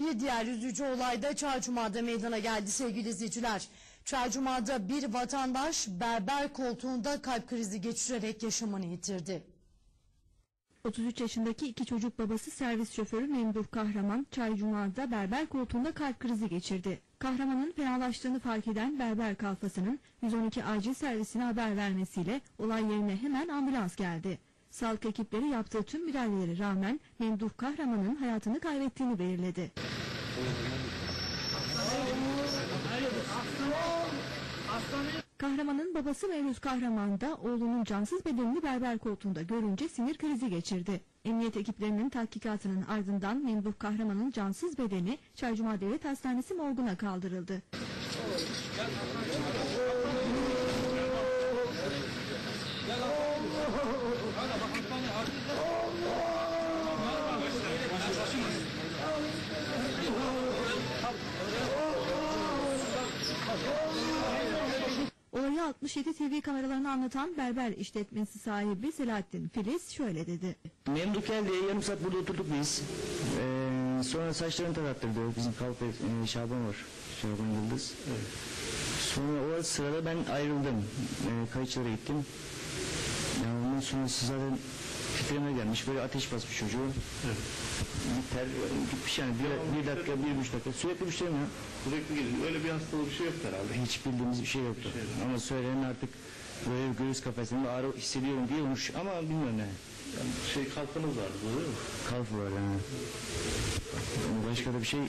Bir diğer üzücü olay da Çaycuma'da meydana geldi sevgili izleyiciler. Çaycuma'da bir vatandaş berber koltuğunda kalp krizi geçirerek yaşamını yitirdi. 33 yaşındaki iki çocuk babası servis şoförü Memduh Kahraman Çaycuma'da berber koltuğunda kalp krizi geçirdi. Kahramanın fenalaştığını fark eden berber kalfasının 112 acil servisine haber vermesiyle olay yerine hemen ambulans geldi. Sağlık ekipleri yaptığı tüm müdahalelere rağmen Memduh Kahraman'ın hayatını kaybettiğini belirledi. Kahramanın babası Mevlüt Kahraman da oğlunun cansız bedenini berber koltuğunda görünce sinir krizi geçirdi. Emniyet ekiplerinin tahkikatının ardından Memduh Kahraman'ın cansız bedeni Çaycuma Devlet Hastanesi morguna kaldırıldı. 67 TV kameralarını anlatan berber işletmesi sahibi Selahattin Filiz şöyle dedi. Memduh geldi yarım saat burada oturduk biz. Ee, sonra saçlarını tarattırdı. Bizim kalfa e, Şaban var. Şaban Yıldız. Sonra o sırada ben ayrıldım. E, kayıtçılara gittim. Yani ondan sonra zaten titreme gelmiş. Böyle ateş basmış çocuğu. Bir ter gitmiş yani bir, bir dakika, bir buçuk dakika. Sürekli bir şey mi? Sürekli geliyor. Öyle bir hastalığı bir şey yok herhalde. Hiç bildiğimiz bir şey yoktu. Ama söylenen artık böyle bir göğüs kafesinde ağrı hissediyorum diyormuş ama bilmiyorum ne. Yani şey kalkınız vardı değil mi? Kalf var yani. Başka da bir şey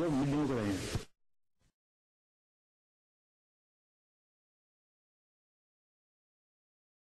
yok bildiğim kadar yani.